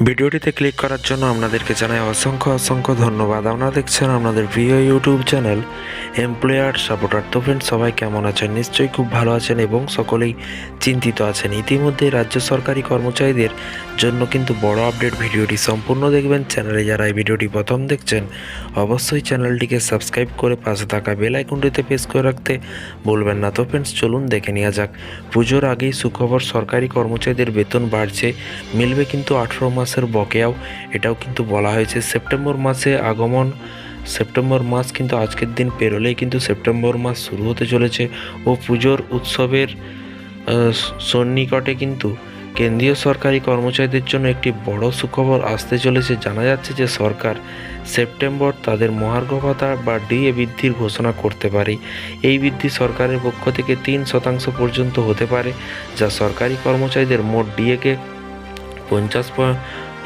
ভিডিওটিতে ক্লিক করার জন্য আপনাদেরকে জানাই অসংখ্য অসংখ্য ধন্যবাদ। আপনারা দেখছেন আপনাদের প্রিয় ইউটিউব চ্যানেল এমপ্লয়ার সাপোর্টার তো ফ্রেন্ড সবাই কেমন আছেন? নিশ্চয়ই খুব ভালো আছেন এবং সকলেই চিন্তিত আছেন। ইতিমধ্যে রাজ্য সরকারি কর্মচারীদের জন্য কিন্তু বড় আপডেট ভিডিওটি সম্পূর্ণ দেখবেন। চ্যানেলে যারা এই ভিডিওটি প্রথম দেখছেন, অবশ্যই চ্যানেলটিকে সাবস্ক্রাইব করে পাশে থাকা বেল আইকনটিতে প্রেস করে রাখতে বলবেন না। তো ফ্রেন্ডস চলুন দেখে নেওয়া যাক। পুজোর আগেই সুখবর সরকারি কর্মচারীদের বেতন বাড়ছে। মিলবে কিন্তু আঠেরো মাসের বকেয়াও, এটাও কিন্তু বলা হয়েছে। সেপ্টেম্বর মাসে আগমন, সেপ্টেম্বর মাস কিন্তু আজকের দিন পেরোলেই কিন্তু সেপ্টেম্বর মাস শুরু হতে চলেছে ও পুজোর উৎসবের সন্নিকটে কিন্তু কেন্দ্রীয় সরকারি কর্মচারীদের জন্য একটি বড় সুখবর আসতে চলেছে। জানা যাচ্ছে যে সরকার সেপ্টেম্বর তাদের মহার্ঘ ভাতা বা ডিএ বৃদ্ধির ঘোষণা করতে পারে। এই বৃদ্ধি সরকারের পক্ষ থেকে তিন শতাংশ পর্যন্ত হতে পারে, যা সরকারি কর্মচারীদের মোট ডিএকে পঞ্চাশ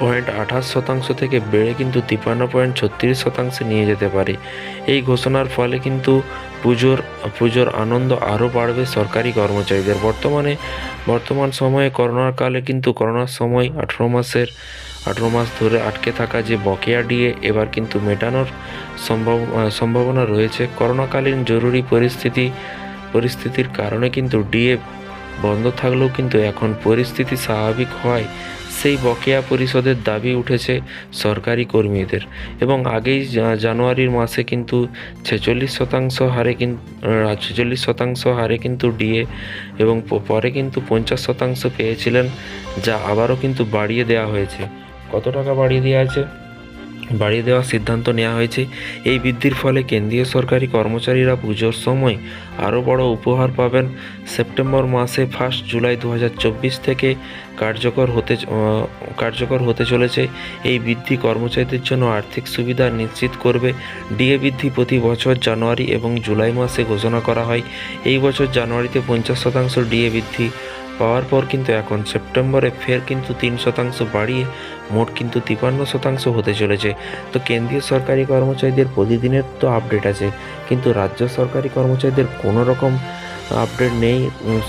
পয়েন্ট আঠাশ শতাংশ থেকে বেড়ে কিন্তু তিপ্পান্ন পয়েন্ট ছত্রিশ শতাংশে নিয়ে যেতে পারে। এই ঘোষণার ফলে কিন্তু পুজোর পুজোর আনন্দ আরও বাড়বে সরকারি কর্মচারীদের। বর্তমানে, বর্তমান সময়ে করোনার কালে কিন্তু করোনার সময় আঠেরো মাসের, আঠেরো মাস ধরে আটকে থাকা যে বকেয়া ডিএ, এবার কিন্তু মেটানোর সম্ভব, সম্ভাবনা রয়েছে। করোনাকালীন জরুরি পরিস্থিতি, পরিস্থিতির কারণে কিন্তু ডিএ বন্ধ থাকলেও কিন্তু এখন পরিস্থিতি স্বাভাবিক হয়। সেই বকেয়া পরিশোধের দাবি উঠেছে সরকারি কর্মীদের এবং আগেই জানুয়ারির মাসে কিন্তু ছেচল্লিশ শতাংশ হারে কিন্তু ছেচল্লিশ শতাংশ হারে কিন্তু ডিএ এবং পরে কিন্তু পঞ্চাশ শতাংশ পেয়েছিলেন, যা আবারও কিন্তু বাড়িয়ে দেওয়া হয়েছে। কত টাকা বাড়িয়ে দেওয়া আছে বাড়িয়ে দেওয়ার সিদ্ধান্ত নেওয়া হয়েছে। এই বৃদ্ধির ফলে কেন্দ্রীয় সরকারি কর্মচারীরা পুজোর সময় আরও বড় উপহার পাবেন। সেপ্টেম্বর মাসে ফার্স্ট জুলাই দু হাজার চব্বিশ থেকে কার্যকর হতে কার্যকর হতে চলেছে। এই বৃদ্ধি কর্মচারীদের জন্য আর্থিক সুবিধা নিশ্চিত করবে। ডিএ বৃদ্ধি প্রতি বছর জানুয়ারি এবং জুলাই মাসে ঘোষণা করা হয়। এই বছর জানুয়ারিতে পঞ্চাশ শতাংশ ডিএ বৃদ্ধি পাওয়ার পর কিন্তু এখন সেপ্টেম্বরে ফের কিন্তু তিন শতাংশ বাড়িয়ে মোট কিন্তু তিপান্ন শতাংশ হতে চলেছে। তো কেন্দ্রীয় সরকারি কর্মচারীদের প্রতিদিনের তো আপডেট আছে, কিন্তু রাজ্য সরকারি কর্মচারীদের কোনো রকম আপডেট নেই।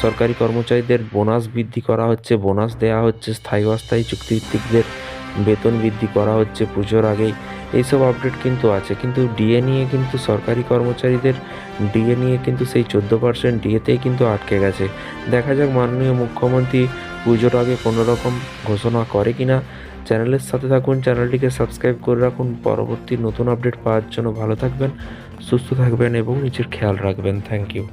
সরকারি কর্মচারীদের বোনাস বৃদ্ধি করা হচ্ছে, বোনাস দেওয়া হচ্ছে স্থায়ী অস্থায়ী চুক্তিভিত্তিকদের বেতন বৃদ্ধি করা হচ্ছে পুজোর আগেই। এইসব আপডেট কিন্তু আছে, কিন্তু ডিএ নিয়ে কিন্তু সরকারি কর্মচারীদের ডিএ নিয়ে কিন্তু সেই চোদ্দ পার্সেন্ট ডিএতেই কিন্তু আটকে গেছে। দেখা যাক মাননীয় মুখ্যমন্ত্রী পুজোর আগে কোনো রকম ঘোষণা করে কি না চ্যানেলের সাথে থাকুন চ্যানেলটিকে সাবস্ক্রাইব করে রাখুন। পরবর্তী নতুন আপডেট পাওয়ার জন্য ভালো থাকবেন, সুস্থ থাকবেন এবং নিজের খেয়াল রাখবেন। Thank you